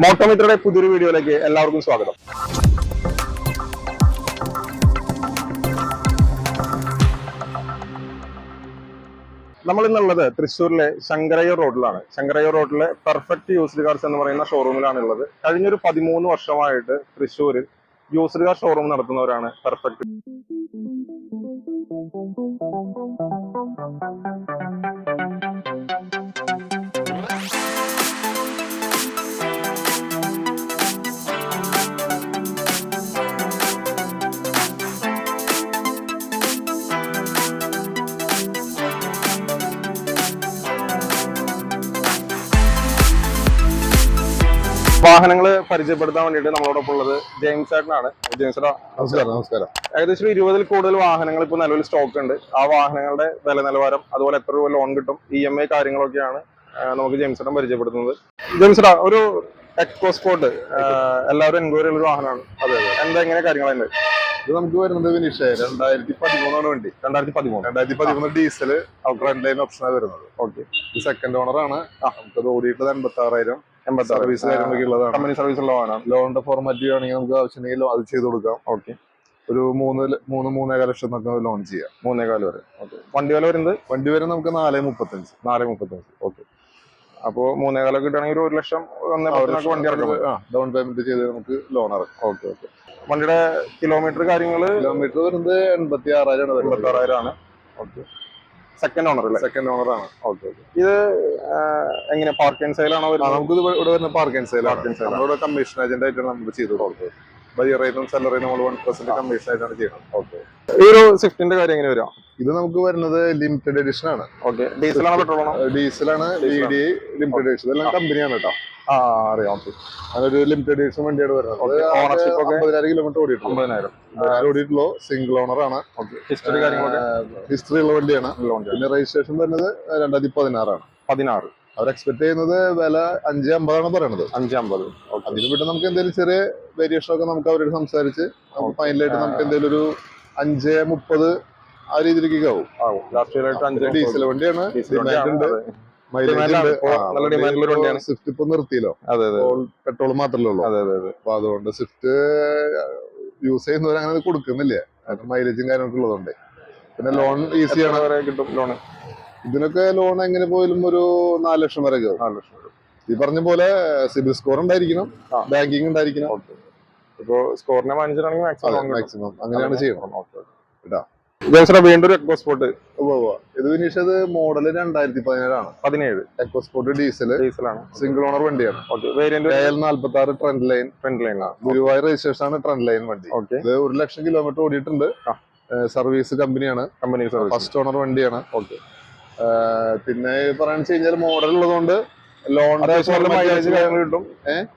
മോട്ടോമിത്രയുടെ പുതിയൊരു വീഡിയോയിലേക്ക് എല്ലാവർക്കും സ്വാഗതം. നമ്മൾ ഇന്നുള്ളത് തൃശ്ശൂരിലെ ശങ്കരയ്യൂർ റോഡിലാണ്. ശങ്കരയ്യൂർ റോഡിലെ പെർഫെക്റ്റ് യൂസ്ഡ് കാർസ് എന്ന് പറയുന്ന ഷോറൂമിലാണ് ഉള്ളത് കഴിഞ്ഞൊരു പതിമൂന്ന് വർഷമായിട്ട് തൃശ്ശൂരിൽ യൂസ്ഡ് കാർ ഷോറൂം നടത്തുന്നവരാണ് പെർഫെക്റ്റ് വാഹനങ്ങൾ പരിചയപ്പെടുത്താൻ വേണ്ടിയിട്ട് നമ്മളോടൊപ്പം ഉള്ളത് ജെയിംസ് ചേട്ടനാണ്. ജെയിംസ് നമസ്കാരം നമസ്കാരം. ഏകദേശം ഇരുപതിൽ കൂടുതൽ വാഹനങ്ങൾ ഇപ്പോൾ നിലവിൽ സ്റ്റോക്ക് ഉണ്ട്. ആ വാഹനങ്ങളുടെ വില നിലവാരം അതുപോലെ എത്ര രൂപ ലോൺ കിട്ടും ഇ എം ഐ കാര്യങ്ങളൊക്കെയാണ് നമുക്ക് ജെയിംസ് ചേട്ടൻ പരിചയപ്പെടുത്തുന്നത്. ജെയിംസേട്ടാ ഒരു എക്സ്പോ സ്പോട്ട് എല്ലാവരും എൻക്വയറി ഉള്ള ഒരു വാഹനമാണ്. അതെ അതെ. എന്താ എങ്ങനെ കാര്യങ്ങൾ അതിന്റെ ഇത് നമുക്ക് വരുന്നത് വിനീഷ് രണ്ടായിരത്തി പതിമൂന്നാണ് വണ്ടി. രണ്ടായിരത്തി പതിമൂന്ന്. രണ്ടായിരത്തി പതിമൂന്ന് ഡീസൽ ഫ്രണ്ട് ലൈൻ ഓപ്ഷനാണ് വരുന്നത്. ഓക്കെ ഇത് സെക്കൻഡ് ഓണർ ആണ്. നമുക്കത് ഓടിയിട്ടുള്ളത് എൺപത്തി ആറായിരം സർവീസ് കാര്യങ്ങളൊക്കെ ഉള്ളതാണ്. കമ്പനി സർവീസ് ലോണാണ് ലോണിന്റെ ഫോർമാറ്റ് ചെയ്യുകയാണെങ്കിൽ നമുക്ക് ആവശ്യമെങ്കിൽ അത് ചെയ്ത് കൊടുക്കാം. ഓക്കെ ഒരു മൂന്ന് മൂന്ന് മൂന്നേകാൽ ലക്ഷം നമുക്ക് ലോൺ ചെയ്യാം. മൂന്നേകാൽ വരെ. ഓക്കെ വണ്ടി വില വരുന്നത്? വണ്ടി വരെ നമുക്ക് നാല് മുപ്പത്തഞ്ച്. നാല് മുപ്പത്തഞ്ച്. ഓക്കെ അപ്പോൾ മൂന്നേകാലൊക്കെ കിട്ടുകയാണെങ്കിൽ ഒരു ലക്ഷം ഒന്നേ പത്തിനൊക്കെ വണ്ടി ഇറക്കാം ഡൗൺ പേയ്മെന്റ് ചെയ്ത് നമുക്ക് ലോൺ ഇറക്കാം ഓക്കെ ഓക്കെ വണ്ടിയുടെ കിലോമീറ്റർ കാര്യങ്ങൾ കിലോമീറ്റർ വരുന്നത് എൺപത്തി ആറായിരമാണ് എൺപത്തി വരുന്നത് ആറായിരം ആണ്. ഓക്കെ സെക്കൻഡ് ഓണർ അല്ലേ? സെക്കൻഡ് ഓണർ ആണ്. ഓക്കെ ഇത് എങ്ങനെ പാർക്ക് ആൻഡ് സെയിലാണോ ആണോ നമുക്ക് ഇവിടെ വരുന്ന park and sale park and sale ആണ്. നമ്മളിവിടെ കമ്മീഷൻ ഏജന്റ് ആയിട്ടാണ് നമ്മൾ ചെയ്തു കൊടുക്കുന്നത് ബയ്യറേനും സെല്ലറേനും നമ്മൾ വൺ പെർസെന്റ് കമ്മീഷൻ ആയിട്ടാണ് ചെയ്യുന്നത്. ഓക്കെ ഈ ഒരു സ്വിഫ്റ്റിന്റെ കാര്യം എങ്ങനെ വരാം ഇത് നമുക്ക് വരുന്നത് ലിമിറ്റഡ് എഡിഷൻ ആണ്. ഓക്കെ ഡീസലാണോ പെട്രോൾ ഡീസലാണ് ഡി ലിമിറ്റഡ് എഡിഷൻ ഇതെല്ലാം കമ്പനിയാണ് കേട്ടോ ആ അറിയാം ഓക്കെ അതൊരു ലിമിറ്റഡ് എഡിഷൻ വണ്ടിയാണ് വരുന്നത്. ഓണർഷിപ്പ് ഒക്കെ? അമ്പതിനായിരം കിലോമീറ്റർ ഓടിയിട്ടുള്ളൂ. അമ്പതിനായിരം. അമ്പതിനായിരം ഓടിയിട്ടുള്ളൂ. സിംഗിൾ ഓണർ ആണ്. ഹിസ്റ്ററി കാര്യങ്ങളൊക്കെ? ഹിസ്റ്ററി ഉള്ള വണ്ടിയാണ്. പിന്നെ രജിസ്ട്രേഷൻ വരുന്നത് രണ്ടായിരത്തി പതിനാറാണ് പതിനാറ്. അവർ എക്സ്പെക്ട് ചെയ്യുന്നത് വില അഞ്ച് അമ്പതാണ് പറയണത് അഞ്ച് അമ്പത്. അതിന് വിട്ട് നമുക്ക് എന്തെങ്കിലും ചെറിയ വേരിയേഷൻ ഒക്കെ നമുക്ക് അവരോട് സംസാരിച്ച് ഫൈനലായിട്ട് നമുക്ക് എന്തെങ്കിലും ഒരു അഞ്ച് മുപ്പത് ആ രീതിയിലേക്ക് ആവും. ഡീസൽ വണ്ടിയാണ്. സ്വിഫ്റ്റ് ഇപ്പൊ നിർത്തിയല്ലോ. പെട്രോൾ മാത്രമല്ലേ ഉള്ളൂ അപ്പൊ അതുകൊണ്ട് സ്വിഫ്റ്റ് യൂസ് ചെയ്യുന്നവർ അങ്ങനെ കൊടുക്കുന്നില്ല? മൈലേജും കാര്യങ്ങളൊക്കെ ഉള്ളതുകൊണ്ട്. പിന്നെ ലോൺ ഈസിയാണ് കിട്ടും ലോൺ ഇതിനൊക്കെ ലോൺ എങ്ങനെ പോയാലും ഒരു നാല് ലക്ഷം വരെ നാല് ലക്ഷം. ഈ പറഞ്ഞ പോലെ സിബിൽ സ്കോർ ഉണ്ടായിരിക്കണം. ബാങ്കിങ് ഉണ്ടായിരിക്കണം. ഇപ്പോ സ്കോറിനെ മാനിച്ചിട്ടാണെങ്കിൽ മാക്സിമം മാക്സിമം അങ്ങനെയാണ് ചെയ്യണം. വീണ്ടും ഒരു എക്വസ്പോർട്ട്. ഇത് വിനീഷ് അത് മോഡൽ രണ്ടായിരത്തി പതിനേഴാണ് പതിനേഴ് എക്കോസ്പോർട്ട് ഡീസൽ ഡീസലാണ് സിംഗിൾ ഓണർ വണ്ടിയാണ്. നാല്പത്തി ആറ് ട്രെൻഡ് ലൈൻ ട്രെൻഡ് ലൈനാണ് ഗുരുവായൂർ രജിസ്ട്രേഷൻ ആണ് ട്രെൻഡ് ലൈൻ വണ്ടി. ഓക്കെ. ഇത് ഒരു ലക്ഷം കിലോമീറ്റർ ഓടിയിട്ടുണ്ട്. സർവീസ് കമ്പനിയാണ് കമ്പനി ഫസ്റ്റ് ഓണർ വണ്ടിയാണ്. ഓക്കെ. പിന്നെ പറയാന്ന് വെച്ച് കഴിഞ്ഞാൽ മോഡൽ ഉള്ളതുകൊണ്ട് അത്യാവശ്യം മൈലേജ് കാര്യങ്ങൾ കിട്ടും.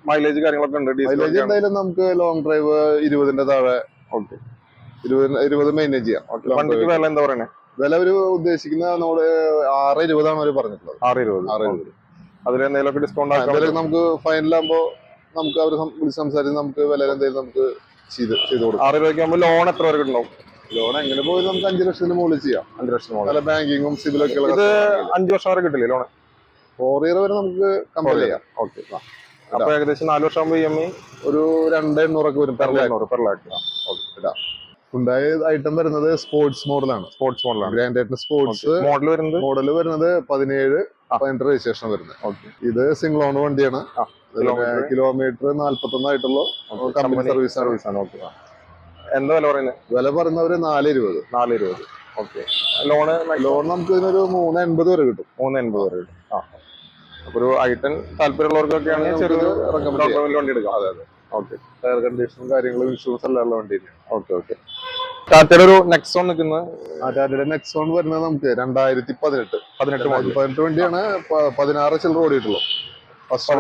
മൈലേജ് കാര്യങ്ങളൊക്കെ ഉണ്ട്. മൈലേജ് എന്തായാലും നമുക്ക് ലോങ് ഡ്രൈവ് ഇരുപതിന്റെ താഴെ. ഓക്കെ ഇരുപത് ഇരുപത് മെയിന്റെയിൻ ചെയ്യാം. വണ്ടിക്ക്. വില എന്താ പറയണേ? വില ഒരു ഉദ്ദേശിക്കുന്ന നമ്മൾ ആറ് ഇരുപതാണ് അവർ പറഞ്ഞിട്ടുള്ളത്. ആറ് ഇരുപത്. ആറ് ഇരുപത് അതിൽ എന്തെങ്കിലുമൊക്കെ ഡിസ്കൗണ്ട് എന്തായാലും നമുക്ക് ഫൈനലാകുമ്പോ നമുക്ക് അവർ വിളിച്ച് സംസാരിച്ച് നമുക്ക് വില എന്തെങ്കിലും നമുക്ക് ചെയ്ത് ചെയ്ത് കൊടുക്കാം. ആറ് രൂപയ്ക്ക് ആകുമ്പോൾ ലോൺ എത്ര വരെ ഉണ്ടാവും ലോൺ എങ്ങനെ പോയി നമുക്ക് അഞ്ച് ലക്ഷത്തിന് മുകളിൽ ചെയ്യാം. അഞ്ച് ലക്ഷം മുകളിൽ. ബാങ്കിങ്ങും സിവിലൊക്കെ ഉള്ള ഇത് അഞ്ച് വർഷം വരെ കിട്ടില്ലേ ലോൺ ഫോർ ഇയർ വരെ നമുക്ക് കമ്പയർ ചെയ്യാം. ഓക്കെ അപ്പൊ ഏകദേശം നാല് വർഷം ആകുമ്പോൾ ഇ എം ഐ ഒരു രണ്ട് എണ്ണൂറൊക്കെ വരും പെർ ലാക്ക് പെർ ലാക്ക് ഉണ്ടായ ഐറ്റം വരുന്നത് സ്പോർട്സ് മോഡലാണ് സ്പോർട്സ് മോഡലാണ് ഗ്രാൻഡ് ആയിട്ട് സ്പോർട്സ് മോഡൽ വരുന്നത്? മോഡൽ വരുന്നത് പതിനേഴ്. പതിനെട്ട് രജിസ്ട്രേഷൻ വരുന്നത്. ഓക്കെ ഇത് സിംഗിൾ ഓൺ വണ്ടിയാണ്. കിലോമീറ്റർ നാല്പത്തൊന്നായിട്ടുള്ള കമ്പനി സർവീസ് സർവീസ് ആണ്. ഓക്കെ എന്താ വില പറയുന്നത് വില പറയുന്നവര് നാല് ഇരുപത് നാല് ഇരുപത് ഓക്കെ ലോണ് ലോൺ നമുക്ക് ഇതിനൊരു മൂന്ന് എൺപത് വരെ കിട്ടും. മൂന്ന് എൺപത് വരെ കിട്ടും. ആ. അപ്പൊ ഒരു ഐട്ടൻ താല്പര്യമുള്ളവർക്കൊക്കെയാണ്. വണ്ടി എടുക്കാം. അതെ അതെ. ഓക്കെ ടയർ കണ്ടീഷനും കാര്യങ്ങളും ഇൻഷുറൻസ് എല്ലാം ഉള്ള വണ്ടി ഓക്കെ ഓക്കെ ടാറ്റയുടെ ഒരു നെക്സോൺ നിൽക്കുന്നത്? ടാറ്റയുടെ നെക്സോൺ വരുന്നത് നമുക്ക് രണ്ടായിരത്തി പതിനെട്ട്. പതിനെട്ട് പതിനെട്ട് വണ്ടിയാണ് പതിനാറ് ചില്ലറ ഓടിയിട്ടുള്ളൂ ഫസ്റ്റ്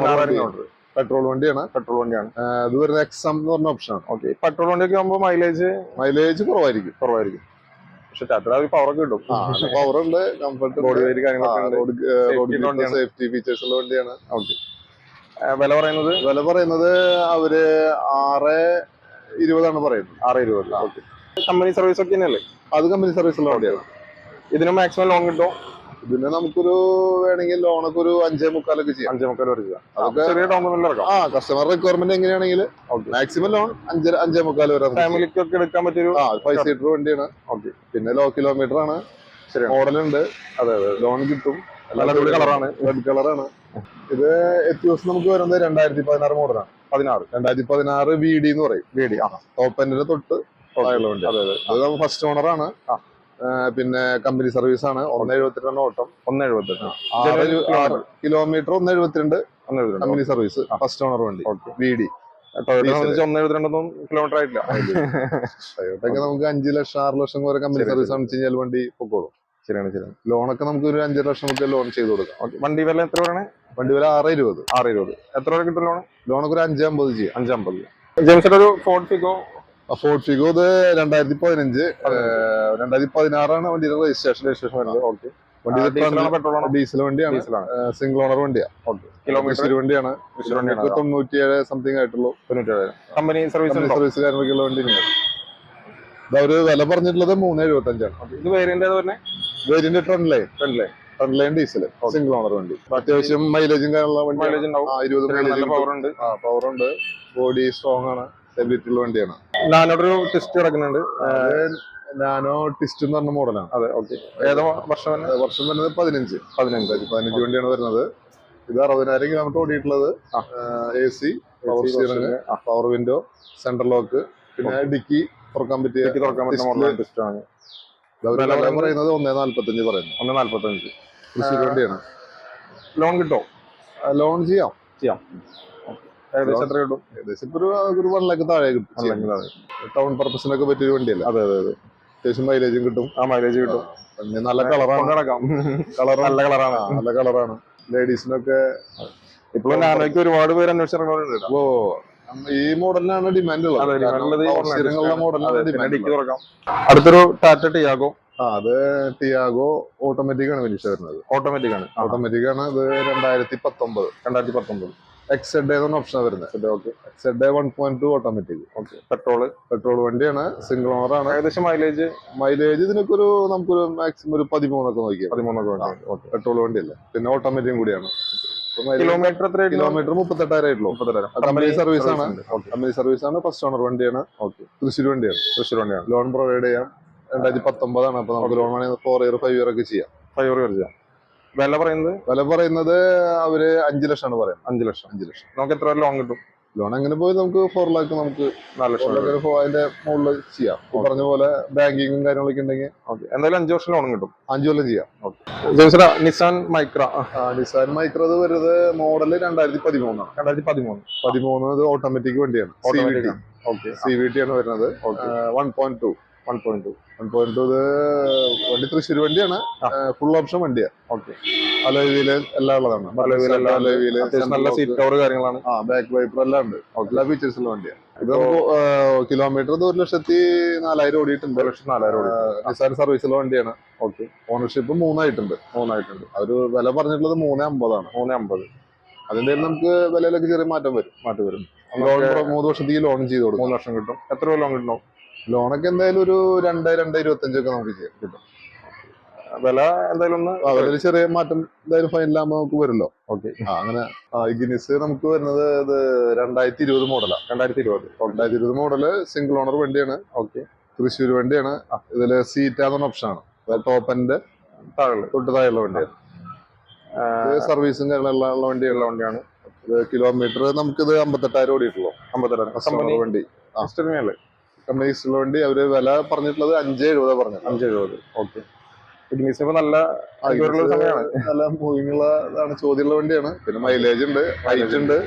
പെട്രോൾ വണ്ടിയാണ്. പെട്രോൾ വണ്ടിയാണ്. ഇത് വരുന്ന എക്സാം എന്ന് പറഞ്ഞ ഓപ്ഷനാണ് ഓക്കെ പെട്രോൾ വണ്ടിയൊക്കെ ആകുമ്പോൾ മൈലേജ് മൈലേജ് കുറവായിരിക്കും. കുറവായിരിക്കും. പക്ഷെ ടാറ്റയുടെ പവറൊക്കെ കിട്ടും. പവർ ഉണ്ട് കംഫർട്ട് ബോഡി വെയിറ്റ് കാര്യങ്ങളൊക്കെ ഉണ്ട്. റോഡ് ഉള്ള സേഫ്റ്റി ഫീച്ചേഴ്സ് ഉള്ള വണ്ടിയാണ്. ഓക്കെ വില പറയുന്നത്? വില പറയുന്നത് അവർ ആറ് ഇരുപതാണ് പറയുന്നത്. ആറ് ഇരുപത്. കമ്പനി സർവീസ് ഒക്കെ തന്നെയല്ലേ? അത് കമ്പനി സർവീസ് ഉള്ള വണ്ടിയാണ്. ഇതിന് മാക്സിമം ലോൺ കിട്ടും ഇതിന് നമുക്കൊരു വേണമെങ്കിൽ ലോണൊക്കെ ഒരു അഞ്ചേ മുക്കാലൊക്കെ ചെയ്യാം. അഞ്ചേ മുക്കാൽ വരെ ചെയ്യാം. അതൊക്കെ ചെറിയ ഡൗൺ പേയ്മെന്റ് ആ കസ്റ്റമർ റിക്വയർമെന്റ് എങ്ങനെയാണെങ്കിൽ മാക്സിമം ലോൺ അഞ്ചര അഞ്ചേ മുക്കാൽ വരെ. ഫാമിലിക്കൊക്കെ എടുക്കാൻ പറ്റിയൊരു ആ ഫൈവ് സീറ്റർ വണ്ടിയാണ്. ഓക്കെ പിന്നെ ലോ കിലോമീറ്റർ ആണ്. മോഡൽ മോഡലുണ്ട്. അതെ അതെ. ലോൺ കിട്ടും. അടിപൊളി കളറാണ് റെഡ് കളറാണ് ഇത് എത്യോസ് നമുക്ക് വരുന്നത് രണ്ടായിരത്തി പതിനാറ് മോഡലാണ് പതിനാറ്. രണ്ടായിരത്തി പതിനാറ് വി ഡി എന്ന് പറയും. വി ഡി ആ. ടോപ്പ് എൻഡിന്റെ തൊട്ട് അതെ അതെ. അത് ഫസ്റ്റ് ഓണർ ആണ്. ആ. പിന്നെ കമ്പനി സർവീസ് ആണ് ഒന്ന് എഴുപത്തിരണ്ട് ഓട്ടം. ഒന്ന് എഴുപത്തെട്ട് ആറ് ഒരു- കിലോമീറ്റർ. ഒന്ന് എഴുപത്തിരണ്ട് എഴുപത്തിരണ്ട് കമ്പനി സർവീസ് ഫസ്റ്റ് ഓണർ വണ്ടി. വി ഡി ഒന്ന് എഴുപത്തിരണ്ടൊന്നും കിലോമീറ്റർ ആയിട്ടില്ല. ടൊയോട്ടൊക്കെ നമുക്ക് അഞ്ച് ലക്ഷം ആറ് ലക്ഷം വരെ കമ്പനി സർവീസ്. ആണ്. കഴിഞ്ഞാൽ വണ്ടി പൊക്കോളും. ശരിയാണ് ശരിയാണ്. ലോണൊക്കെ നമുക്ക് ഒരു അഞ്ചര ലക്ഷം ഒക്കെ ലോൺ ചെയ്ത് കൊടുക്കാം. വണ്ടി വില എത്ര വണ്ടി വില ആറ് ഇരുപത്. ആറ് ഇരുപത്. എത്ര വരെ കിട്ടും ലോൺ ലോണൊക്കെ ഒരു അഞ്ചമ്പത് ചെയ്യാം. അഞ്ചമ്പത് ജെയിംസിന്റെ ഒരു ഫോർട്ട് ഫിഗോ ഫോർട്ട് ഫിഗോ ഇത് രണ്ടായിരത്തി പതിനഞ്ച് രണ്ടായിരത്തി പതിനാറാണ് വണ്ടിയുടെ രജിസ്ട്രേഷൻ രജിസ്ട്രേഷൻ വരുന്നത് ഓക്കെ. വണ്ടി ഡീസൽ വണ്ടിയാണ്. സിംഗിൾ ഓണർ വണ്ടിയാണ്. കിലോമീറ്റർ വണ്ടിയാണ് തൊണ്ണൂറ്റിയേഴ് സംതിങ് ആയിട്ടുള്ളൂ. തൊണ്ണൂറ്റേഴ് കമ്പനി സർവീസ് കമ്പനി സർവീസ് കാര്യങ്ങളൊക്കെയുള്ള വണ്ടി തന്നെയാണ് അവർ വില പറഞ്ഞിട്ടുള്ളത് മൂന്ന് എഴുപത്തി അഞ്ചാണ്. ഇത് വേരിയന്റ് പറഞ്ഞേ variant trend line trend line diesel single owner വണ്ടി. അത്യാവശ്യം മൈലേജും കാര്യമുള്ള വണ്ടി മൈലേജ് ഉണ്ടാവും. ആ ഇരുപത് നല്ല പവർ ഉണ്ട്. ആ പവർ ഉണ്ട്. ബോഡി സ്ട്രോങ് ആണ്. ഉള്ള വണ്ടിയാണ്. നാനോടൊരു ടെസ്റ്റ് കിടക്കുന്നുണ്ട് അത് നാനോ ടിസ്റ്റ് എന്ന് പറഞ്ഞ മോഡലാണ്. അതെ ഓക്കെ ഏതോ വർഷം വർഷം വരുന്നത് പതിനഞ്ച്. പതിനഞ്ച്. പതിനഞ്ച് വണ്ടിയാണ് വരുന്നത്. ഇത് അറുപതിനായിരം kilometre ഓടിയിട്ടുള്ളത്. A C power steering power window central lock പിന്നെ ഡിക്കി തുറക്കാൻ പറ്റിയ തുറക്കാൻ പറ്റിയ മോഡലാണ് ആണ്. പറയുന്നത് ഒന്നേ നാല്പത്തഞ്ച് പറയുന്നു. ഒന്നേ നാല്പത്തഞ്ച്. വണ്ടിയാണ്. ലോൺ കിട്ടോ? ലോൺ ചെയ്യാം. ചെയ്യാം. ഏകദേശം എത്ര കിട്ടും ഏകദേശം ഇപ്പൊ ഒരു വൺ ലാക്ക് താഴെ കിട്ടും. അതെ ടൗൺ പർപ്പസിനൊക്കെ പറ്റിയ വണ്ടിയല്ലേ? അതെ അതെ അതെ. അത്യാവശ്യം മൈലേജും കിട്ടും. ആ മൈലേജ് കിട്ടും. പിന്നെ നല്ല കളറാണ് കളർ നല്ല കളറാണ് നല്ല കളറാണ് ലേഡീസിനൊക്കെ ഇപ്പോഴും നാനോയ്ക്ക് ഒരുപാട് പേര് അന്വേഷിച്ചിറങ്ങുന്നുണ്ട് ഓ ഈ മോഡലിനാണ് ഡിമാൻഡ് ഉള്ളത്. അതെ, മോഡലിനാണ് അതെ, ഡിമാൻഡ് ഡിക്കി തുറക്കാം. അടുത്തൊരു ടാറ്റ ടിയാഗോ ആ അത് ടിയാഗോ ഓട്ടോമാറ്റിക് ആണ് വിനിഷ വരുന്നത്. ഓട്ടോമാറ്റിക് ആണ്. ഓട്ടോമാറ്റിക് ആണ്. ഇത് രണ്ടായിരത്തി പത്തൊമ്പത്. രണ്ടായിരത്തി പത്തൊമ്പത്. എക്സെഡ് എന്ന ഓപ്ഷൻ വരുന്നത്. Okay X Z one point two automatic okay petrol petrol വണ്ടിയാണ് സിംഗിൾ ഓണർ ആണ്. ഏകദേശം മൈലേജ് മൈലേജ് ഇതിനൊക്കെ ഒരു നമുക്കൊരു മാക്സിമം ഒരു പതിമൂന്നൊക്കെ നോക്കിയാൽ പതിമൂന്നൊക്കെ വേണ്ടി ഓക്കെ പെട്രോൾ വണ്ടിയല്ലേ. പിന്നെ ഓട്ടോമാറ്റിക്കും കൂടിയാണ്. കിലോമീറ്റർ എത്ര കിലോമീറ്റർ മുപ്പത്തെട്ടായിരം ആയിട്ടുള്ളൂ. കമ്പനി സർവീസ് ആണ്. കമ്പനി സർവീസ് ആണ് ഫസ്റ്റ് ഓണർ വണ്ടിയാണ്. ഓക്കെ തൃശ്ശൂർ വണ്ടിയാണ്. തൃശ്ശൂർ വണ്ടിയാണ്. ലോൺ പ്രൊവൈഡ് ചെയ്യാം. രണ്ടായിരത്തി പത്തൊമ്പതാണ്. അപ്പൊ നമുക്ക് ലോൺ വേണമെങ്കിൽ ഫോർ ഇയർ ഫൈവ് ഇയർ ഒക്കെ ചെയ്യാം. ഫൈവ് വരെ വില പറയുന്നത്? വില പറയുന്നത് അവർ അഞ്ച് ലക്ഷമാണ് പറയുന്നത് അഞ്ചു ലക്ഷം. അഞ്ചു ലക്ഷം. നമുക്ക് എത്ര ലോൺ കിട്ടും? ലോൺ എങ്ങനെ പോയി നമുക്ക് ഫോർ ലാക്ക് നമുക്ക് അതിന്റെ മുകളിൽ ചെയ്യാം. പറഞ്ഞ പോലെ ബാങ്കിങ്ങും കാര്യങ്ങളൊക്കെ ഉണ്ടെങ്കിൽ ഓക്കെ. എന്തായാലും അഞ്ചു വർഷം ലോൺ കിട്ടും. അഞ്ചു കൊല്ലം ചെയ്യാം. Okay. Nissan Micra Nissan Micra അത് വരുന്നത് മോഡൽ രണ്ടായിരത്തി പതിമൂന്നാണ്. രണ്ടായിരത്തി പതിമൂന്ന്. പതിമൂന്ന് ഓട്ടോമാറ്റിക് വണ്ടിയാണ്. Automatic okay. C V T ആണ് വരുന്നത്. One point two one point two one point two ഇത് വണ്ടി തൃശ്ശൂർ വണ്ടിയാണ്. ഫുൾ ഓപ്ഷൻ വണ്ടിയാണ് ഓക്കെ അലോയിൽ എല്ലാം ഉള്ളതാണ്. അലോയിൽ നല്ല സീറ്റ് കവർ കാര്യങ്ങളാണ്. ആ ബാക്ക് വൈപ്പർ എല്ലാം ഉണ്ട്. എല്ലാ ഫീച്ചേഴ്സ് ഉള്ള വണ്ടിയാണ് ഇത് കിലോമീറ്റർ ഒരു ലക്ഷത്തി നാലായിരം ഓടിയിട്ടുണ്ട്. ഒരു ലക്ഷത്തി നാലായിരം നിസാർ സർവീസുള്ള വണ്ടിയാണ്. Okay ownership മൂന്നായിട്ടുണ്ട്. മൂന്നായിട്ടുണ്ട്. അവർ വില പറഞ്ഞിട്ടുള്ളത് മൂന്ന് അമ്പതാണ്. മൂന്ന് അമ്പത്. അതിന്റെ നമുക്ക് വിലയിലൊക്കെ ചെറിയ മാറ്റം വരും. മാറ്റം വരും. മൂന്ന് വർഷത്തേക്ക് ലോൺ ചെയ്ത് കൊടുക്കും. മൂന്ന് ലക്ഷം കിട്ടും. എത്ര രൂപ ലോൺ കിട്ടും? ലോണൊക്കെ എന്തായാലും ഒരു രണ്ട് രണ്ട് ഇരുപത്തഞ്ചൊക്കെ നമുക്ക് ചെയ്യാം കിട്ടും. വില എന്തായാലും ഒന്ന് അതിൽ ചെറിയ മാറ്റം എന്തായാലും ഫൈനലാകുമ്പോൾ നമുക്ക് വരുമല്ലോ. ഓക്കെ. അങ്ങനെ ഗിനിസ് നമുക്ക് വരുന്നത് ഇത് രണ്ടായിരത്തി ഇരുപത് മോഡലാണ് രണ്ടായിരത്തി ഇരുപത് രണ്ടായിരത്തി ഇരുപത് മോഡൽ സിംഗിൾ ഓണർ വണ്ടിയാണ്. ഓക്കെ. തൃശ്ശൂർ വണ്ടിയാണ്. ഇതിൽ സീറ്റ് ആണെന്ന ഓപ്ഷനാണ് ടോപ്പ് എൻഡ് താഴെ തൊട്ട് താഴെയുള്ള വണ്ടിയാണ് സർവീസും കാര്യങ്ങളെല്ലാം ഉള്ള വണ്ടിയുള്ള ഉള്ള വണ്ടിയാണ്. കിലോമീറ്റർ നമുക്കിത് അമ്പത്തെട്ടായിരം ഓടിയിട്ടുള്ളൂ. അമ്പത്തെട്ടായിരം. വണ്ടി. ഹിസ്റ്ററിയല്ലേ വേണ്ടി അവർ വില പറഞ്ഞിട്ടുള്ളത് അഞ്ചേ എഴുപതാ പറഞ്ഞത് അഞ്ച് എഴുപത് ഓക്കെ ഇപ്പൊ നല്ല സമയമാണ്. നല്ല മൂവിങ് ചോദ്യമുള്ള വണ്ടിയാണ്. പിന്നെ മൈലേജ് ഉണ്ട് ഹൈറ്റ് ഉണ്ട്.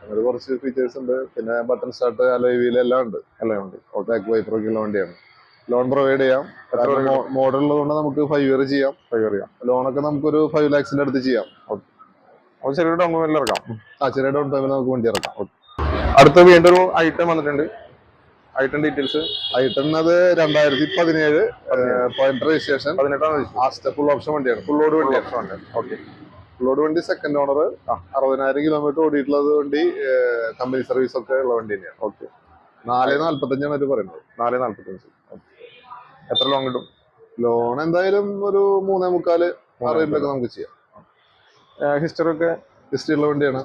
അങ്ങനെ കുറച്ച് ഫീച്ചേഴ്സ് ഉണ്ട്. പിന്നെ ബട്ടൺ സ്റ്റാർട്ട് അലോയ് വീൽ എല്ലാം ഉണ്ട്. എല്ലാം ഉണ്ട്. ഓട്ടോക്ക് വൈപ്പർ ഒക്കെ ഉള്ള വണ്ടിയാണ്. ലോൺ പ്രൊവൈഡ് ചെയ്യാം. മോഡൽ ഉള്ളതുകൊണ്ട് നമുക്ക് ഫൈവ് ഇയർ ചെയ്യാം. ഫൈവ് ഇയർ ചെയ്യാം. ലോണൊക്കെ നമുക്കൊരു ഫൈവ് ലാക്സിന്റെ അടുത്ത് ചെയ്യാം. ചെറിയൊരു ഡൗൺ പേയ്മെന്റ് ഇറക്കാം. ആ ചെറിയ ഡൗൺ പേയ്മെന്റ് നമുക്ക് വണ്ടി ഇറക്കാം. അടുത്ത വീണ്ടും ഒരു ഐറ്റം വന്നിട്ടുണ്ട്. ഐറ്റം ഡീറ്റെയിൽസ് ഐട്ടൺ അത് രണ്ടായിരത്തി പതിനേഴ് പോയിന്റ് രജിസ്ട്രേഷൻ പതിനെട്ടാം ഫുൾ ഓപ്ഷൻ വണ്ടിയാണ്. ഫുൾ ലോഡ് വണ്ടിയാണ്. ഓക്കെ ഫുൾ ലോഡ് വണ്ടി സെക്കൻഡ് ഓണർ അറുപതിനായിരം കിലോമീറ്റർ ഓടിയിട്ടുള്ളത് വണ്ടി കമ്പനി സർവീസ് ഒക്കെ ഉള്ള വണ്ടി തന്നെയാണ്. ഓക്കെ നാല് നാല്പത്തഞ്ചാണ് അവർ പറയുന്നത്. നാല് നാല്പത്തഞ്ച്. എത്ര ലോൺ കിട്ടും? ലോൺ എന്തായാലും ഒരു മൂന്നേ മുക്കാൽ ആ റേറ്റിലൊക്കെ നമുക്ക് ചെയ്യാം. ഹിസ്റ്ററി ഒക്കെ? ഹിസ്റ്ററി ഉള്ള വണ്ടിയാണ്.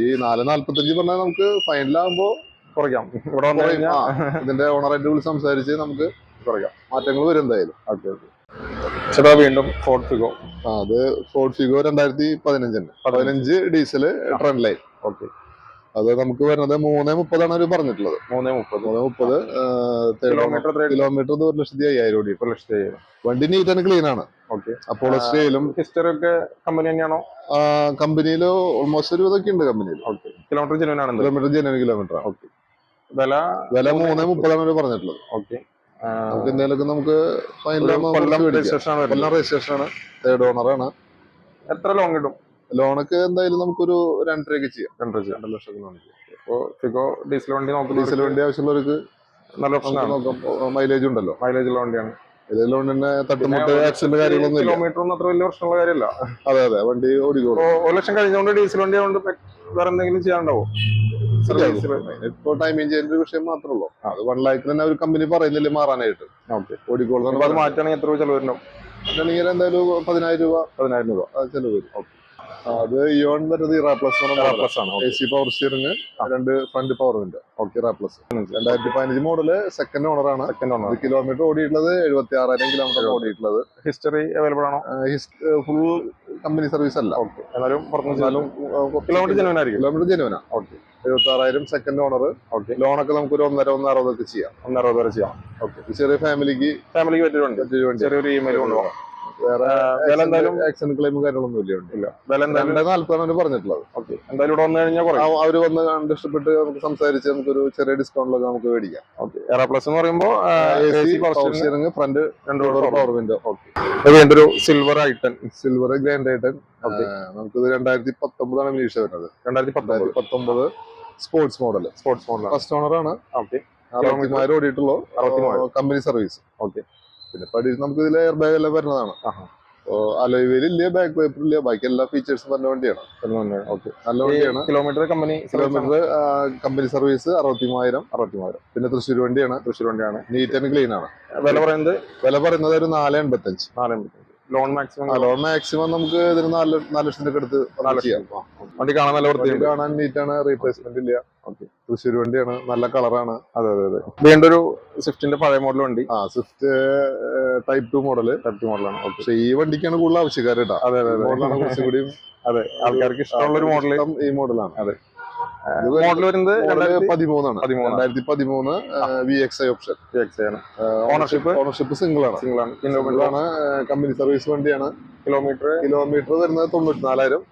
ഈ നാല് നാല്പത്തഞ്ച് പറഞ്ഞാൽ നമുക്ക് ഫൈനലാകുമ്പോ കുറയ്ക്കാം. ഇവിടെ വന്നു കഴിഞ്ഞാൽ ഇതിന്റെ ഓണറായിട്ട് വിളിച്ച് സംസാരിച്ച് നമുക്ക് കുറയ്ക്കാം. മാറ്റങ്ങൾ വരും എന്തായാലും. ഓക്കെ ഓക്കെ ചേട്ടാ വീണ്ടും ഫോർട്ട് ഫിഗോ അത് ഫോർഡ് ഫിഗോ രണ്ടായിരത്തി പതിനഞ്ചിന് പതിനഞ്ച്. ഡീസൽ ട്രെൻഡ് ലൈൻ ഓക്കെ അത് നമുക്ക് വരുന്നത് മൂന്ന് മുപ്പതാണ് അവർ പറഞ്ഞിട്ടുള്ളത്. മൂന്ന് മുപ്പത്. മൂന്ന് മുപ്പത് കിലോമീറ്റർ കിലോമീറ്റർ ഒരു ലക്ഷത്തി അയ്യായിരം കോടി ഒരു ലക്ഷത്തി അയ്യായിരം. വണ്ടി നീറ്റ് ആൻഡ് ക്ലീൻ ആണ്. ഓക്കെ അപ്പോൾ സ്റ്റേയിലും ഹിസ്റ്ററി ഒക്കെ കമ്പനി തന്നെയാണോ? കമ്പനിയിൽ ഓൾമോസ്റ്റ് ഒരു ഇതൊക്കെ ഉണ്ട് കമ്പനിയിൽ ഓക്കെ കിലോമീറ്റർ ജനുവൻ ആണ് കിലോമീറ്റർ ജനുവൻ കിലോമീറ്റർ ആണ്. ഓക്കെ വില വില മൂന്ന് മുപ്പതാണ് അവർ പറഞ്ഞിട്ടുള്ളത്. ഓക്കെ. നമുക്ക് എന്തെങ്കിലും നമുക്ക് ഫൈനലാകുമ്പോൾ കൊല്ലം മേടിക്കാം. രജിസ്ട്രേഷൻ ആണ് വരുന്നത്. കൊല്ലം രജിസ്ട്രേഷൻ ആണ്. തേർഡ് ഓണറാണ് എത്ര ലോൺ കിട്ടും? ലോണൊക്കെ എന്തായാലും നമുക്കൊരു രണ്ടരയൊക്കെ ചെയ്യാം. രണ്ടര ചെയ്യാം. രണ്ട് ലക്ഷം ലോൺ ചെയ്യാം. അപ്പോൾ ഫിഗോ ഡീസൽ വണ്ടി ഡീസൽ വണ്ടി ആവശ്യമുള്ളവർക്ക് നല്ല ഓപ്ഷൻ ആണ്. നോക്കാം. മൈലേജ് ഉണ്ടല്ലോ. മൈലേജ് ഉള്ള വണ്ടിയാണ്. ഇതിൽ തന്നെ തട്ടുമുട്ട് ആക്സിഡന്റ് കാര്യങ്ങളൊന്നും ഇല്ല. കിലോമീറ്റർ ഒന്നും അത്ര വലിയ പ്രശ്നമുള്ള കാര്യമില്ല. അതെ അതെ വണ്ടി ഓടിക്കോളും. ഒരു ലക്ഷം കഴിഞ്ഞുകൊണ്ട് ഡീസൽ വണ്ടി ആയതുകൊണ്ട് പെ- വേറെ എന്തെങ്കിലും ചെയ്യാനുണ്ടാവോ? സർവീസിൽ ഇപ്പൊ ടൈമിംഗ് ചെയ്യുന്ന ഒരു വിഷയം മാത്രമേ ഉള്ളൂ. അത് വൺ ലാഖിന് തന്നെ ഒരു കമ്പനി പറയുന്നില്ല മാറാനായിട്ട്? ഓക്കെ. ഓടിക്കോളും അപ്പൊ അത് എത്ര രൂപ ചെലവ് വരണം എന്തായാലും പതിനായിരം രൂപ പതിനായിരം രൂപ. ചെലവ് വരും. അത് യോൺ വരുന്നത് റാപ്ലസ് റാപ്ലസ് ആണ്. എ സി പവർ സ്റ്റിയറിംഗ് രണ്ട് ഫ്രണ്ട് പവർ വിൻഡോ ഓക്കെ റാപ്ലസ് രണ്ടായിരത്തി പതിനഞ്ച് മോഡൽ സെക്കൻഡ് ഓണറാണ് സെക്കൻഡ് ഓണർ കിലോമീറ്റർ ഓടിയിട്ടുള്ളത് എഴുപത്തി ആറായിരം കിലോമീറ്റർ ഓടിയിട്ടുള്ളത്. ഹിസ്റ്ററി അവൈലബിൾ ആണോ? ഫുൾ കമ്പനി സർവീസ് അല്ല. ഓക്കെ എന്നാലും കിലോമീറ്റർ ജെനുവൻ ആയിരിക്കും. കിലോമീറ്റർ ജനുവനാ ഓക്കെ എഴുപത്തി ആറായിരം സെക്കൻഡ് ഓണർ ഓക്കെ ലോണൊക്കെ നമുക്ക് ഒരു ഒന്നര ഒന്നര അറുപതൊക്കെ ചെയ്യാം. ഒന്നറുപത് വരെ ചെയ്യാം. ഓക്കെ ചെറിയ ഫാമിലിക്ക് ഫാമിലിക്ക് പറ്റിയ ചെറിയൊരു ഇമെയിൽ കൊണ്ടുപോകാം. വില എന്തായാലും ആക്ഷൻ ക്ലെയിം കാര്യങ്ങളൊന്നും ഇല്ല ഇല്ല. വില എന്തായാലും നാല്പതാണ് പറഞ്ഞിട്ടുള്ളത്. ഓക്കെ. എന്തായാലും ഇവിടെ വന്നു കഴിഞ്ഞാൽ കുറയും. അവർ വന്ന് കണ്ട് ഇഷ്ടപ്പെട്ട് നമുക്ക് സംസാരിച്ച് നമുക്കൊരു ചെറിയ ഡിസ്കൗണ്ടിലൊക്കെ നമുക്ക് മേടിക്കാം. ഓക്കെ. എറ പ്ലസ് എന്ന് പറയുമ്പോൾ ഫ്രണ്ട് രണ്ട് പവർ വിൻഡോ വീണ്ടും ഒരു silver i ten silver grand Okay. നമുക്കിത് രണ്ടായിരത്തി പത്തൊമ്പതാണ് മിനീഷ വരുന്നത്. രണ്ടായിരത്തി പത്തൊമ്പത് sports model sports model first owner ആണ്. ഓക്കെ. അറുപത്തിമാര് ഓടിയിട്ടുള്ളൂ. Company service Okay. പിന്നെ പടി നമുക്ക് ഇതിൽ എയർ ബാഗ് എല്ലാം വരുന്നതാണ്. അലോയിലില്ല ബാക്ക് പേപ്പർ ഇല്ല ബാക്കി എല്ലാ ഫീച്ചേഴ്സും നല്ല വണ്ടിയാണ്. ഓക്കെ നല്ല വണ്ടിയാണ്. Kilometre company kilometre company service അറുപത്തി മൂവായിരം അറുപത്തി മൂവായിരം പിന്നെ തൃശ്ശൂർ വണ്ടിയാണ്. തൃശ്ശൂർ വണ്ടിയാണ്. നീറ്റ് ആൻഡ് ക്ലീൻ ആണ്. വില പറയുന്നത്? വില പറയുന്നത് ഒരു നാല് എൺപത്തഞ്ച്. നാല് ലോൺ മാക്സിമം ലോൺ മാക്സിമം നമുക്ക് ഇതിന് നാല് നാല് ലക്ഷത്തിന്റെ അടുത്ത് വണ്ടി കാണാൻ നല്ല വൃത്തി കാണാൻ നീറ്റ് ആണ്. റീപ്ലേസ്മെന്റ് ഇല്ല. Okay. തൃശ്ശൂർ വണ്ടിയാണ്. നല്ല കളറാണ്. അതെ അതെ അതെ. വീണ്ടും ഒരു സ്വിഫ്റ്റിന്റെ പഴയ മോഡൽ വണ്ടി. ആ Swift type two model two മോഡലാണ് പക്ഷേ ഈ വണ്ടിക്കാണ് കൂടുതൽ ആവശ്യക്കാർ കേട്ടോ അതെ അതെ. മോഡലാണ് കുറച്ചും കൂടി അതെ ആൾക്കാർക്ക് ഇഷ്ടമുള്ള ഒരു മോഡൽ ഈ മോഡലാണ് അതെ. മോഡൽ വരുന്നത് പതിമൂന്നാണ്. പതിമൂന്ന്. രണ്ടായിരത്തി പതിമൂന്ന് വി എക്സ് ഐ ഓപ്ഷൻ ആണ്. ഓണർഷിപ്പ് ഓണർഷിപ്പ് സിംഗിൾ ആണ്. സിംഗിൾ ആണ്. സിംഗിൾ കിലോമീറ്റർ ആണ്. കമ്പനി സർവീസ് വണ്ടിയാണ്. കിലോമീറ്റർ കിലോമീറ്റർ വരുന്നത് തൊണ്ണൂറ്റി നാലായിരം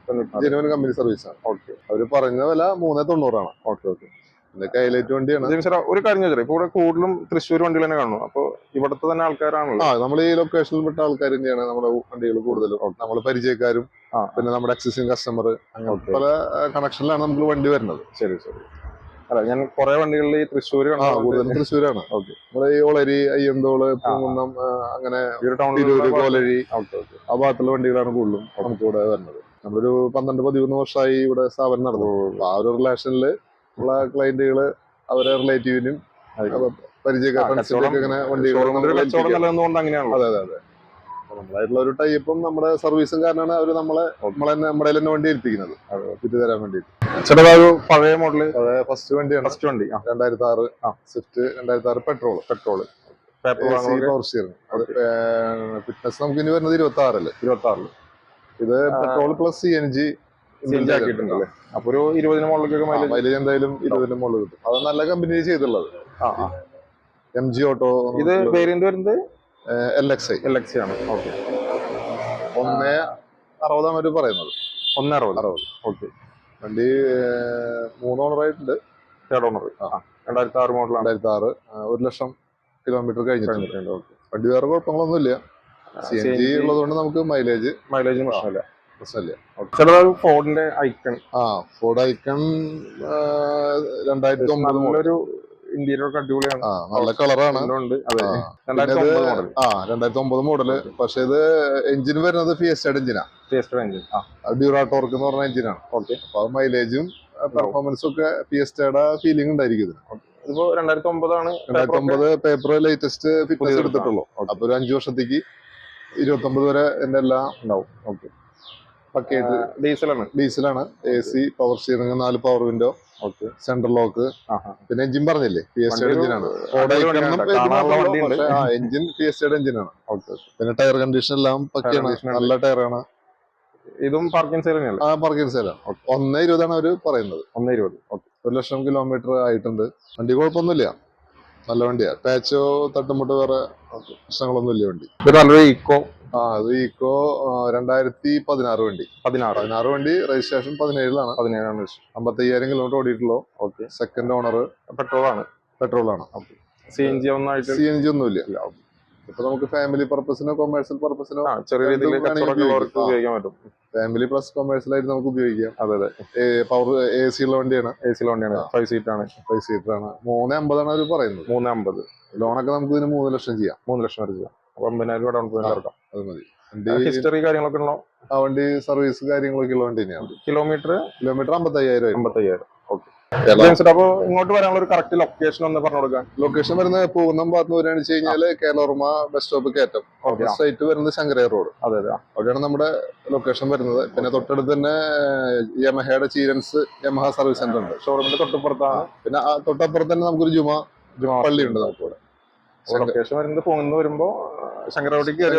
ജനുവൻ കമ്പനി സർവീസ് ആണ്. ഓക്കെ അവർ പറഞ്ഞ വില മൂന്നേ തൊണ്ണൂറാണ്. ഓക്കെ ഓക്കെ ഇതൊക്കെ ഹൈലൈറ്റ് വണ്ടിയാണ്. ചേട്ടാ, ഒരു കാര്യം ചോദിച്ചാൽ ഇപ്പൊ ഇവിടെ കൂടുതലും തൃശ്ശൂർ വണ്ടികൾ തന്നെ കാണുന്നു. അപ്പൊ ഇവിടുത്തെ തന്നെ ആൾക്കാരാണല്ലോ. ആ നമ്മൾ ഈ ലൊക്കേഷനിൽ പെട്ട ആൾക്കാർ തന്നെയാണ് നമ്മുടെ വണ്ടികൾ കൂടുതലും. നമ്മൾ പരിചയക്കാരും പിന്നെ നമ്മുടെ എക്സിസ്റ്റിംഗ് കസ്റ്റമർ അങ്ങനെ പല കണക്ഷനിലാണ് നമുക്ക് വണ്ടി വരുന്നത്. ശരി ശരി. അല്ല ഞാൻ കുറെ വണ്ടികളിൽ ഈ തൃശ്ശൂർ കൂടുതലും തൃശ്ശൂരാണ്. ഓക്കെ നമ്മുടെ ഈ ഒളരി അയ്യന്തോൾ പൂങ്കുന്നം അങ്ങനെ തിരൂര് കോലഴി ആ ഭാഗത്തുള്ള വണ്ടികളാണ് കൂടുതലും നമുക്ക് ഇവിടെ വരുന്നത്. നമ്മളൊരു പന്ത്രണ്ട് പതിമൂന്ന് വർഷമായി ഇവിടെ സ്ഥാപനം നടന്നു. ആ ഒരു റിലേഷനിൽ ഉള്ള ക്ലയന്റുകൾ അവരെ റിലേറ്റീവിനും വണ്ടികൾ നമ്മളായിട്ടുള്ള ഒരു ടൈപ്പും നമ്മുടെ സർവീസും കാരണമാണ് അവർ നമ്മളെ നമ്മളെ നമ്മുടെ തന്നെ വണ്ടി ഏൽപ്പിക്കുന്നത്. തരാൻ വേണ്ടി ചേട്ടാ ഒരു പഴയ അതെ ഫസ്റ്റ് വണ്ടിയാണ്. ഫസ്റ്റ് വണ്ടി രണ്ടായിരത്തി ആറ്. സ്വിഫ്റ്റ് രണ്ടായിരത്തി ആറ് petrol petrol power steering fitness നമുക്ക് ഇനി വരുന്നത് ഇരുപത്തി ആറിൽ ഇരുപത്തി ആറിൽ ഇത് petrol plus C N G ആക്കിയിട്ടുണ്ടല്ലേ അപ്പൊ ഒരു ഇരുപതിന് മുകളിലേക്കൊക്കെ മൈലേജ് എന്തായാലും ഇരുപതിന് മുകളിൽ കിട്ടും. അത് നല്ല കമ്പനി ചെയ്തുള്ളത് ആ ആ. എം ജി ഓട്ടോ ഇത് വേരിയന്റ് വരുന്നത്? L X I L X ആണ്. ഓക്കെ ഒന്നേ അറുപതാണ് അവർ പറയുന്നത്. ഒന്ന് അറുപത്. അറുപത്. ഓക്കെ വണ്ടി മൂന്ന് ഓണറായിട്ടുണ്ട് തേർഡ് ഓണർ രണ്ടായിരത്തി ആറ് മോഡലാണ് രണ്ടായിരത്തി ആറ് ഒരു ലക്ഷം കിലോമീറ്റർ കഴിഞ്ഞിട്ടുണ്ട്. വണ്ടി വേറെ കുഴപ്പങ്ങളൊന്നുമില്ല. സി എൻ ജി ഉള്ളതുകൊണ്ട് നമുക്ക് മൈലേജ് മൈലേജ് പ്രശ്നമില്ല. പ്രശ്നമില്ല ചില ഫോർഡിന്റെ ഐക്കൺ. ആ ഫോർഡ് ഐക്കൺ രണ്ടായിരത്തി ഒമ്പത് നല്ലൊരു ഇന്റീരിയർ ഒക്കെ അടിപൊളിയാണ്. ആ നല്ല കളറാണ്. ആ. രണ്ടായിരത്തി ഒമ്പത് ഒമ്പത് മോഡൽ. പക്ഷെ ഇത് എഞ്ചിൻ വരുന്നത് ഫിയസ്റ്റഡ് എഞ്ചിനാ. ഫിയസ്റ്റഡ് എഞ്ചിൻ ആ. ഡ്യൂറാട്ടോർക്ക് എന്ന് പറഞ്ഞ എഞ്ചിനാണ്. ഓക്കെ. അപ്പൊ മൈലേജും പെർഫോമൻസും ഒക്കെ ഫിയസ്റ്റയുടെ ഫീലിംഗ് ഉണ്ടായിരിക്കും ഇതിന്. ഇതിപ്പോ രണ്ടായിരത്തി ഒമ്പതാണ് രണ്ടായിരത്തി ഒമ്പത് പേപ്പർ ലേറ്റസ്റ്റ് ഫിറ്റ്നസ് എടുത്തിട്ടുള്ളൂ. അപ്പൊ ഒരു അഞ്ചു വർഷത്തേക്ക് ഇരുപത്തൊമ്പത് വരെ എന്റെ എല്ലാം ഉണ്ടാവും. ഓക്കെ. പക്കയായിട്ട് ഡീസലാണ്. ഡീസലാണ്. എ സി പവർ സ്റ്റിയറിംഗ് നാല് പവർ വിൻഡോ സെൻട്രൽ ലോക്ക്. പിന്നെ എഞ്ചിൻ പറഞ്ഞില്ലേ? പി എസ് എഡ് ഒരു എഞ്ചിനാണ്. എഞ്ചിൻ പി എസ് എഞ്ചിനാണ്. ഓക്കെ. പിന്നെ ടയർ കണ്ടീഷൻ എല്ലാം പക്കയാണ്. നല്ല ടയറാണ്. ഇതും പാർക്കിംഗ് സെയിൽ തന്നെയല്ലേ? ആ പാർക്കിംഗ് സെയിലാണ് ഒന്ന് ഇരുപതാണ് അവർ പറയുന്നത്. ഒന്ന് ഇരുപത്. ഒരു ലക്ഷം കിലോമീറ്റർ ആയിട്ടുണ്ട്. വണ്ടി കുഴപ്പമൊന്നുമില്ല. നല്ല വണ്ടിയാ. പാച്ചോ തട്ടുമുട്ടോ വേറെ പ്രശ്നങ്ങളൊന്നും ഇല്ല വണ്ടി. ഇത് നല്ലൊരു ഈക്കോ ആ അത് ഈക്കോ രണ്ടായിരത്തി പതിനാറ് വണ്ടി. പതിനാറ്. പതിനാറ് വണ്ടി രജിസ്ട്രേഷൻ പതിനേഴിലാണ്. പതിനേഴാണ് അമ്പത്തയ്യായിരം കിലോമീറ്റർ ഓടിയിട്ടുള്ളൂ? ഓക്കെ. സെക്കൻഡ് ഓണർ പെട്രോൾ ആണ് പെട്രോൾ ആണ് സി എൻ ജി ഒന്നായിട്ട്? സി എൻ ജി ഒന്നുമില്ല. ഇപ്പൊ നമുക്ക് ഫാമിലി പർപ്പസിനോ കൊമേഴ്സ്യൽ പർപ്പസിനോ ചെറിയ ഉപയോഗിക്കാൻ പറ്റും. ഫാമിലി പ്ലസ് കൊമേഴ്സ്യൽ ആയിട്ട് നമുക്ക് ഉപയോഗിക്കാം. അതെ അതെ. പവർ എ സി ഉള്ള വണ്ടിയാണ്. എ സി വണ്ടിയാണ്. ഫൈവ് സീറ്റ് ആണ്. ഫൈവ് സീറ്റർ ആണ്. മൂന്ന് അമ്പതാണ് അവർ പറയുന്നത്. മൂന്ന് അമ്പത്. ലോണൊക്കെ നമുക്ക് ഇതിന് മൂന്ന് ലക്ഷം ചെയ്യാം. മൂന്ന് ലക്ഷം വരെ ചെയ്യാം. അപ്പൊ അമ്പതിനായിരം രൂപ ഡൗൺ പേയ്മെന്റ് ഇറക്കാം. അത് മതി. ഹിസ്റ്ററി കാര്യങ്ങളൊക്കെ ഉണ്ടോ ആ വണ്ടി സർവീസ് കാര്യങ്ങളൊക്കെ ഉള്ള വണ്ടി തന്നെയാണ്. കിലോമീറ്റർ കിലോമീറ്റർ അമ്പത്തയ്യായിരം അമ്പത്തയ്യായിരം. ഓക്കെ അപ്പൊ ഇങ്ങോട്ട് വരാനുള്ള ഒരു കറക്റ്റ് ലൊക്കേഷൻ ഒന്ന് പറഞ്ഞു കൊടുക്കാൻ ലൊക്കേഷൻ വരുന്നത് പൂന്നം ഭാഗത്ത് വരികയാണെന്ന് വെച്ച് കഴിഞ്ഞാൽ കേരളോർമ ബസ് സ്റ്റോപ്പ് കയറ്റം. സൈറ്റ് വരുന്നത് ശങ്കരേ റോഡ് അതെ അതെ അവിടെയാണ് നമ്മുടെ ലൊക്കേഷൻ വരുന്നത്. പിന്നെ തൊട്ടടുത്ത് തന്നെ യമഹയുടെ ചീരൻസ് യമഹ സർവീസ് സെന്റർ ഉണ്ട്. ഷോറൂമിന്റെ തൊട്ടപ്പുറത്താണ് പിന്നെ തൊട്ടപ്പുറത്ത് തന്നെ നമുക്കൊരു ജുമാ പള്ളി ഉണ്ട് നമുക്ക് ഇവിടെ ലൊക്കേഷൻ വരുന്നത് പോകുന്ന വരുമ്പോ ശങ്കരവടിക്ക് കയറി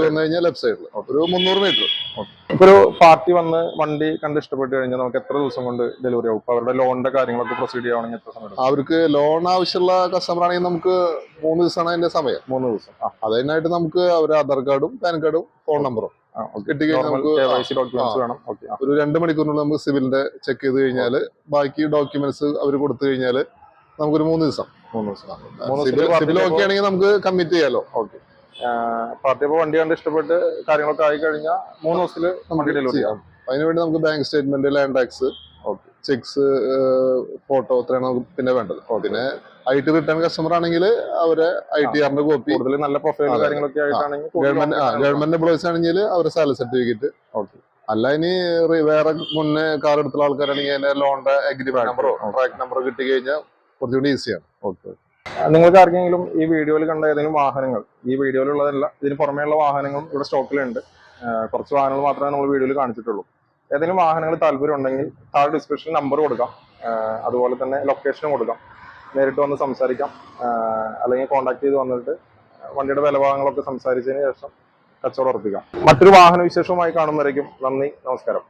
വന്നു കഴിഞ്ഞാൽ ലെഫ്റ്റ് സൈഡിൽ ഒരു മുന്നൂറ് മീറ്റർ ഇപ്പൊ ഒരു പാർട്ടി വന്ന് വണ്ടി കണ്ട് ഇഷ്ടപ്പെട്ട് കഴിഞ്ഞാൽ നമുക്ക് എത്ര ദിവസം കൊണ്ട് ഡെലിവറി ആവും? ഇപ്പൊ അവരുടെ ലോണിന്റെ കാര്യങ്ങളൊക്കെ പ്രൊസീഡ് ചെയ്യുകയാണെങ്കിൽ എത്ര സമയം അവർക്ക് ലോൺ ആവശ്യമുള്ള കസ്റ്റമർ ആണെങ്കിൽ നമുക്ക് മൂന്ന് ദിവസമാണ് അതിന്റെ സമയം. മൂന്ന് ദിവസം. അതിനായിട്ട് നമുക്ക് അവരുടെ ആധാർ കാർഡും പാൻ കാർഡും ഫോൺ നമ്പറും ഒരു രണ്ട് മണിക്കൂറിനുള്ളിൽ നമുക്ക് സിവിലിന്റെ ചെക്ക് ചെയ്ത് കഴിഞ്ഞാൽ ബാക്കി ഡോക്യുമെന്റ്സ് അവർ കൊടുത്തു കഴിഞ്ഞാൽ നമുക്കൊരു മൂന്ന് ദിവസം. മൂന്ന് ദിവസം. സിവിൽ ഓക്കെ ആണെങ്കിൽ നമുക്ക് കമ്മിറ്റ് ചെയ്യാലോ? ഓക്കെ. പാർട്ടി ഇപ്പോൾ വണ്ടി കണ്ട് ഇഷ്ടപ്പെട്ട് കാര്യങ്ങളൊക്കെ ആയി കഴിഞ്ഞാൽ മൂന്ന് ദിവസത്തിൽ നമുക്ക് ഡെലിവറി ചെയ്യാം. അതിനുവേണ്ടി നമുക്ക് bank statement land tax cheques photo അത്രയാണ് നമുക്ക് പിന്നെ വേണ്ടത്. പിന്നെ ഐ ടി റിട്ടേൺ കസ്റ്റമർ ആണെങ്കിൽ അവരെ ഐ ടി ആറിന്റെ കോപ്പി കൂടുതൽ നല്ല പ്രൊഫൈൽ കാര്യങ്ങളൊക്കെ ആയിട്ടാണെങ്കിൽ ഗവൺമെന്റ് ഗവൺമെന്റ് എംപ്ലോയീസ് ആണെങ്കിൽ അവരെ സാലറി സർട്ടിഫിക്കറ്റ് ഓക്കെ. അല്ല ഇനി വേറെ മുന്നേ കാർ എടുത്തുള്ള ആൾക്കാരാണെങ്കിൽ അതിന്റെ ലോണിന്റെ അഗ്രിമെന്റ് നമ്പറോ കോൺട്രാക്ട് ട്രാക്ക് നമ്പറോ കിട്ടി കഴിഞ്ഞാൽ കുറച്ചുകൂടി ഈസിയാണ്. ഓക്കെ നിങ്ങൾക്ക് ആർക്കെങ്കിലും ഈ വീഡിയോയിൽ കണ്ട ഏതെങ്കിലും വാഹനങ്ങൾ ഈ വീഡിയോയിലുള്ളതല്ല ഇതിന് പുറമേയുള്ള വാഹനങ്ങളും ഇവിടെ സ്റ്റോക്കിലുണ്ട്. കുറച്ച് വാഹനങ്ങൾ മാത്രമേ നമ്മൾ വീഡിയോയിൽ കാണിച്ചിട്ടുള്ളൂ. ഏതെങ്കിലും വാഹനങ്ങൾ താല്പര്യം ഉണ്ടെങ്കിൽ താഴെ ഡിസ്ക്രിപ്ഷനിൽ നമ്പർ കൊടുക്കാം. അതുപോലെ തന്നെ ലൊക്കേഷനും കൊടുക്കാം. നേരിട്ട് വന്ന് സംസാരിക്കാം. അല്ലെങ്കിൽ കോൺടാക്ട് ചെയ്ത് വന്നിട്ട് വണ്ടിയുടെ വിലഭാഗങ്ങളൊക്കെ സംസാരിച്ചതിന് ശേഷം കച്ചവടം ഉറപ്പിക്കാം. മറ്റൊരു വാഹന വിശേഷവുമായി കാണുമ്പോഴേക്കും നന്ദി നമസ്കാരം.